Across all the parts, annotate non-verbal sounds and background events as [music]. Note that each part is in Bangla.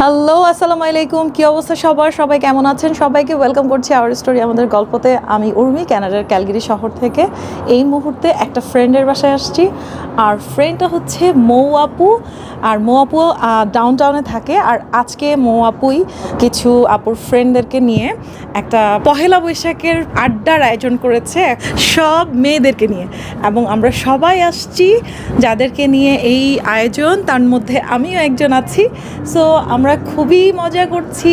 হ্যালো আসসালামু আলাইকুম। কি অবস্থা সবার? সবাই কেমন আছেন? সবাইকে ওয়েলকাম করছি আওয়ার স্টোরি আমাদের গল্পতে। আমি উর্মি ক্যানাডার ক্যালগিরি শহর থেকে। এই মুহূর্তে একটা ফ্রেন্ডের বাসায় আসছি। আর ফ্রেন্ডটা হচ্ছে মৌ আপু আর মৌ আপু ডাউন টাউনে থাকে। আর আজকে মৌ আপুই কিছু আপুর ফ্রেন্ডদেরকে নিয়ে একটা পহেলা বৈশাখের আড্ডার আয়োজন করেছে সব মেয়েদেরকে নিয়ে। এবং আমরা সবাই আসছি যাদেরকে নিয়ে এই আয়োজন। তার মধ্যে আমিও একজন আছি। সো আমরা খুবই মজা করছি।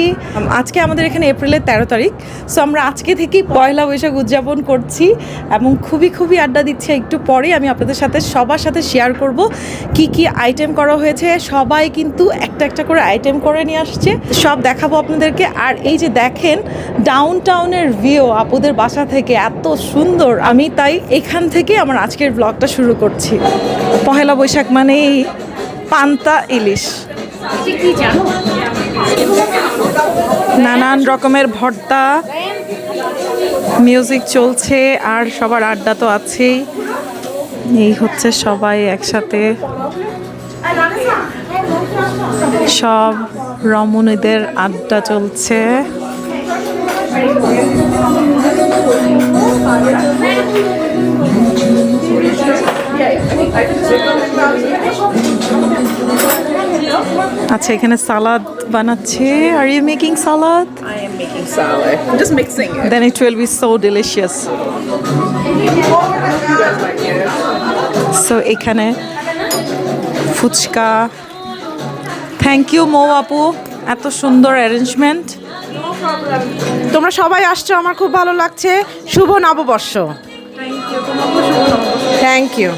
আজকে আমাদের এখানে এপ্রিলের তেরো তারিখ। সো আমরা আজকে থেকেই পয়লা বৈশাখ উদযাপন করছি এবং খুবই খুবই আড্ডা দিচ্ছি। একটু পরে আমি আপনাদের সাথে, সবার সাথে শেয়ার করব কি কি আইটেম করা হয়েছে। সবাই কিন্তু একটা একটা করে আইটেম করে নিয়ে আসছে। সব দেখাবো আপনাদেরকে। আর এই যে দেখেন ডাউন টাউনের ভিউ আপুদের বাসা থেকে এত সুন্দর। আমি তাই এখান থেকে আমার আজকের ব্লগটা শুরু করছি। পহেলা বৈশাখ মানেই পান্তা ইলিশ। নানান রকমের ভর্তা মিউজিক চলছে আর সবার আড্ডা তো আছেই। এই হচ্ছে সবাই একসাথে। সব রমণীদের আড্ডা চলছে। আচ্ছা এখানে সালাদ বানাচ্ছে। Are you making salad? I am making salad. I'm just mixing it. then it will be so delicious. So এখানে ফুচকা। থ্যাংক ইউ মৌ আপু। এত সুন্দর অ্যারেঞ্জমেন্ট তোমরা সবাই আসছো আমার খুব ভালো লাগছে। শুভ নববর্ষ। থ্যাংক ইউ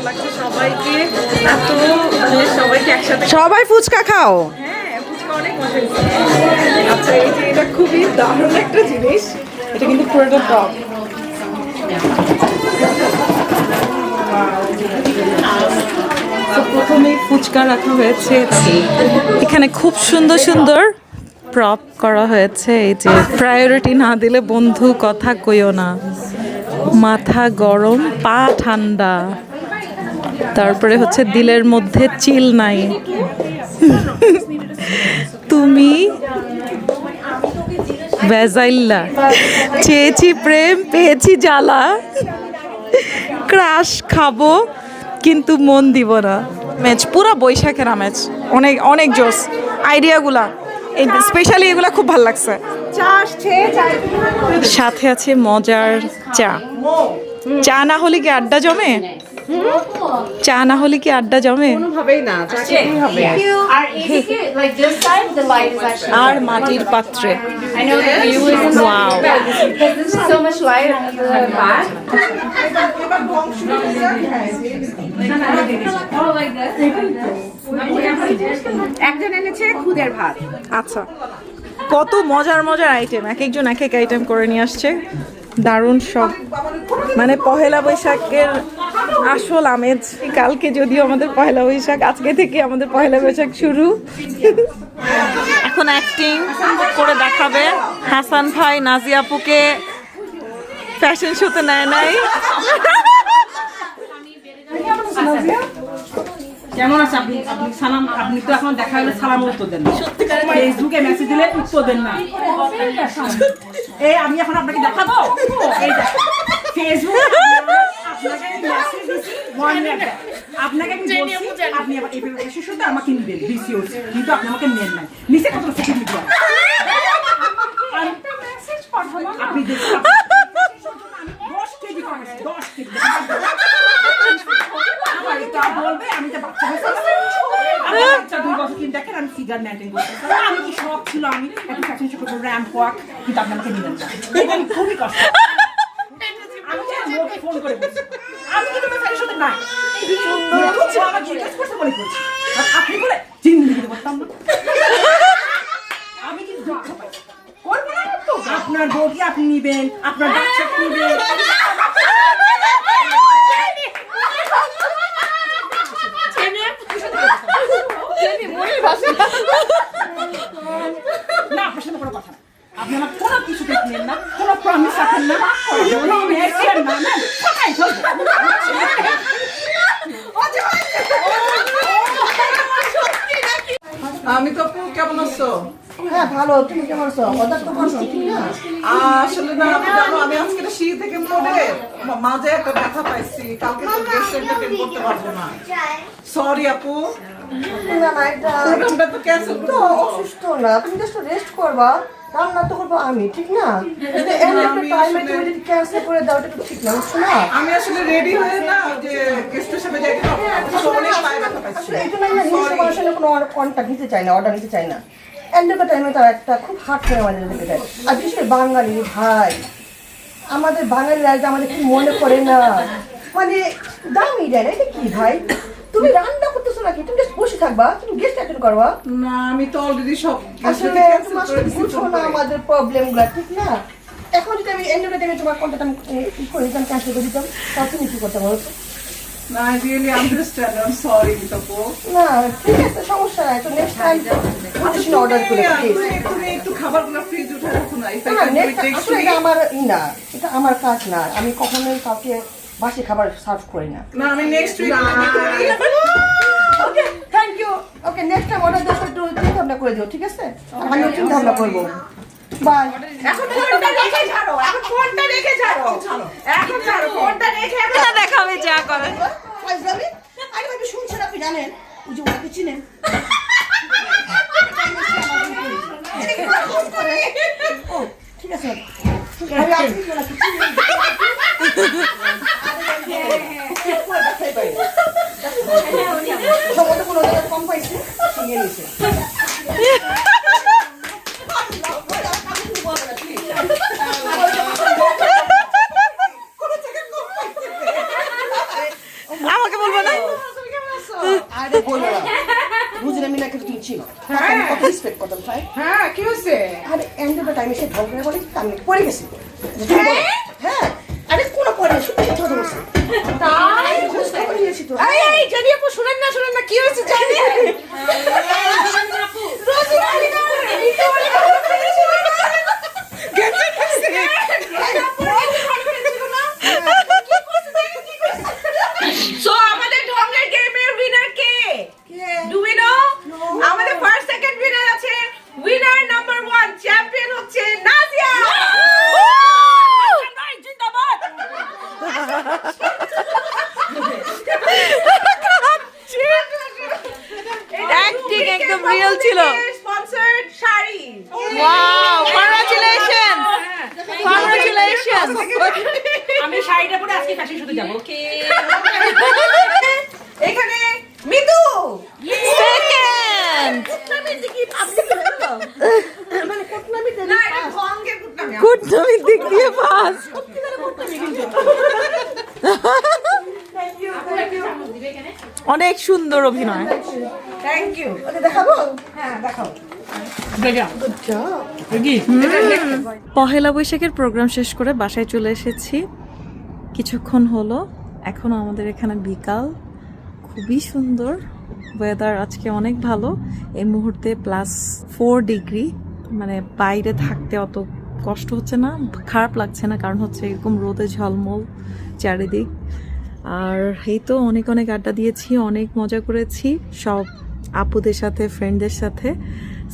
সবাই ফুচকা খাও। আচ্ছা তো ফুচকা রাখা হয়েছে। এখানে খুব সুন্দর সুন্দর প্রপ করা হয়েছে। এই যে প্রায়োরিটি না দিলে বন্ধু কথা কইও না। মাথা গরম, পা ঠান্ডা। তারপরে হচ্ছে দিলের মধ্যে চিল নাই। তুমি ভেজাইল্লা চেয়েছি প্রেম, পেয়েছি জ্বালা। ক্রাশ খাব, কিন্তু মন দিব না। ম্যাচ, পুরো বৈশাখের আমেজ অনেক অনেক জোস আইডিয়াগুলা স্পেশালি এগুলা খুব ভালো লাগছে। সাথে আছে মজার চা। চা না হলে কি আড্ডা জমে? চা না হলে কি আড্ডা জমে? আর মাটির পাত্রে। একজন এনেছে আচ্ছা। কত মজার মজার আইটেম এক একজন এক এক আইটেম করে নিয়ে আসছে। দারুণ সব। মানে পহেলা বৈশাখের আসল আমেজ। কালকে যদিও আমাদের পয়লা বৈশাখ আজকে থেকে আমাদের পয়লা বৈশাখ শুরু। এখন অ্যাক্টিং করে দেখাবে হাসান ভাই নাজিয়া আপুকে। ফ্যাশন শোতে নেয় নাই। কেমন আছে আপনি? আপনি সালাম আপনি তো এখন দেখা হলে সালাম উত্তর দেন ফেসবুকে মেসেজ দিলে উত্তর দেন না। এই আমি এখন আপনাকে দেখাবো? এই ফেসবুকে [laughs] আপনাকে আমি message দিছি, one আপনাকে আমি বলছি আপনি আবার এই পেপার শেষ হতে আমাকে নিবেন কিন্তু আপনি আমাকে নেন নাই। নিচে কত দিবেন [laughs] আপনি দেখুন দশ কেজি কমেছি দশ কেজি। বলবে আমি যে বাচ্চা হয়েছে বাচ্চা দুই বছর। কিন্তু দেখেন আমি ফিগার মেনটেন করতে আমি কি শখ ছিল আমি? একটা ফ্যাশন শো করব র্যাম্প ওয়াক কিন্তু আপনি আমাকে নিলেন না। খুবই কষ্ট আমি যে লোকে ফোন করে বলছি আমি কিন্তু ফ্যাশন শোতে নাই সুন্দর আমাকে জিজ্ঞেস করছে বলে করছি আর আপনি বলে জিন্দিগিতে করতাম না আমি কিন্তু দুঃখ পাই করব না তো আপনার বউকে আপনি নিবেন আপনার বাচ্চাকে নিবেন না আপনার সাথে কোনো কথা না। আপনি আমার কোনো কিছু নেন না কোনো প্রমিস রাখেন না কোনো মেসেজ না না কোথায় চলবে আমি তো কেমন আছো? হ্যাঁ ভালো তুমি কেমন আছো? অর্ডার তো করছ ঠিক না? আসলে না আমি জানো আমি আজকে একটা সিঁড়ি থেকে পড়ে মাঝে একটা ব্যথা পাইছি। কালকে তো গেস্ট এন্টারটেইন করতে পারব না। সরি আপু। না না এটা প্রোগ্রামটা তো ক্যান্সেল তো অসুস্থ না তুমি জাস্ট রেস্ট করবা। রান্না তো করব আমি ঠিক না? টাইমে তুমি যদি ক্যান্সেল করে দাও এটা ঠিক না বুঝছ না? আমি আসলে রেডি হয়ে না যে গেস্টের সাথে অনেক পায়ে ব্যথা মানুষের কোনো কন্ট্যাক্ট নিতে চাই না অর্ডার নিতে চাই না। এন্ডের টাইমে তার একটা খুব হার্ট করে আমাদের লেগে যায় আর বিশেষ করে বাঙালি ভাই আমাদের বাঙালিরা যে আমাদের কি মনে করে না? মানে দামই দেয় না এটা কি ভাই? তুমি রান্না করতেছো নাকি? তুমি জাস্ট বসে থাকবা তুমি গেস্ট অ্যাটেন্ড করবা। না আমি তো অলরেডি সব আসলে তুমি আসলে না আমাদের প্রবলেমগুলা ঠিক না? এখন যদি আমি এন্ড টাইমে তোমার কন্ট্যাক্ট আমি করে দিতাম ক্যান্সেল করে দিতাম। তাহলে তুমি কি করতে তো? না I really understand I am sorry না ঠিক আছে সমস্যা নাই তো নেক্সট টাইম বুঝিস না অর্ডার করে প্লিজ তুমি- একটু খাবারগুলো ফ্রিজ উঠে রাখো না if I can do it next আসলে এটা আমার না এটা আমার কাজ না আমি কখনোই কাউকে বাসি খাবার সার্ভ করি না না আমি next week okay thank you okay next time order দেওয়ার একটু চিন্তা ভাবনা করে দিও ঠিক আছে আমি চিন্তা ভাবনা করব বাই এখন ফোনটা রেখে ছাড়ো এখন ফোনটা রেখে ছাড়ো। এখন ছাড়ো ফোনটা রেখে যা করে। আরে ভাই শুনছেন আপনি জানেন? ওই যে ওনাকে চিনেন? ঠিক আছে। জায়গায় কম পাইছে সে নিয়ে নিছে আমাকে বলব না আরে বলো। না বুঝলে মিনাকে তুমি চিনো? আমি কত রেসপেক্ট করতাম তাই? হ্যাঁ কি হয়েছে? আরে এন্ড অফ টাইম এসে করে আমি পড়ে গেছি। হ্যাঁ? আরে কোনো পড়ে না শুধু কথা বলছি। তাই? বুঝতে পেরেছি তো। এই এই জানি আপু শুনেন না শুনেন না কি হয়েছে জানি [laughs] রোজি রানী না এই তো অনেক গেছে গেছে সো আমাদের ঢঙ্গের গেমের উইনার কে ডু উই নো আমাদের ফার্স্ট সেকেন্ড উইনার আছে উইনার নাম্বার 1 চ্যাম্পিয়ন হচ্ছে নাজিয়া জিন্দাবাদ Acting একদম real ছিল। Sponsored sari wow congratulation congratulation আমি শাড়িটা পরে আজকে ফ্যাশন যাব। ওকে [laughs] এখানে মিতু! সেকেন্ড [laughs] না এটা ঢঙ্গের কুটনামি গুড নমির দিক দিয়ে [laughs] পাস অনেক সুন্দর অভিনয়। থ্যাংক ইউ দেখাবো? হ্যাঁ দেখাও। পহেলা বৈশাখের প্রোগ্রাম শেষ করে বাসায় চলে এসেছি। কিছুক্ষণ হলো। এখনও আমাদের এখানে বিকাল। খুবই সুন্দর। ওয়েদার আজকে অনেক ভালো। এই মুহূর্তে প্লাস ফোর ডিগ্রি মানে বাইরে থাকতে অত কষ্ট হচ্ছে না। খারাপ লাগছে না, কারণ হচ্ছে এরকম রোদে ঝলমল চারিদিক। আর এই তো অনেক অনেক আড্ডা দিয়েছি, অনেক মজা করেছি। সব আপুদের সাথে ফ্রেন্ডদের সাথে।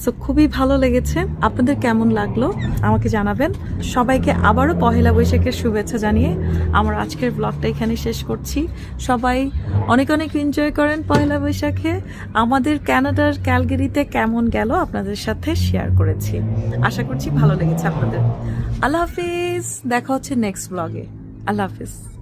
সো খুবই ভালো লেগেছে। আপনাদের কেমন লাগল? আমাকে জানাবেন। সবাইকে আবারও পহেলা বৈশাখের শুভেচ্ছা জানিয়ে আমার আজকের ব্লগটা এখানে শেষ করছি। সবাই অনেক অনেক এনজয় করেন পহেলা বৈশাখে। আমাদের ক্যানাডার ক্যালগেরিতে কেমন গেল আপনাদের সাথে শেয়ার করেছি। আশা করছি ভালো লেগেছে আপনাদের। আল্লাহ হাফিজ। দেখা হচ্ছে নেক্সট ব্লগে আল্লাহ হাফিজ।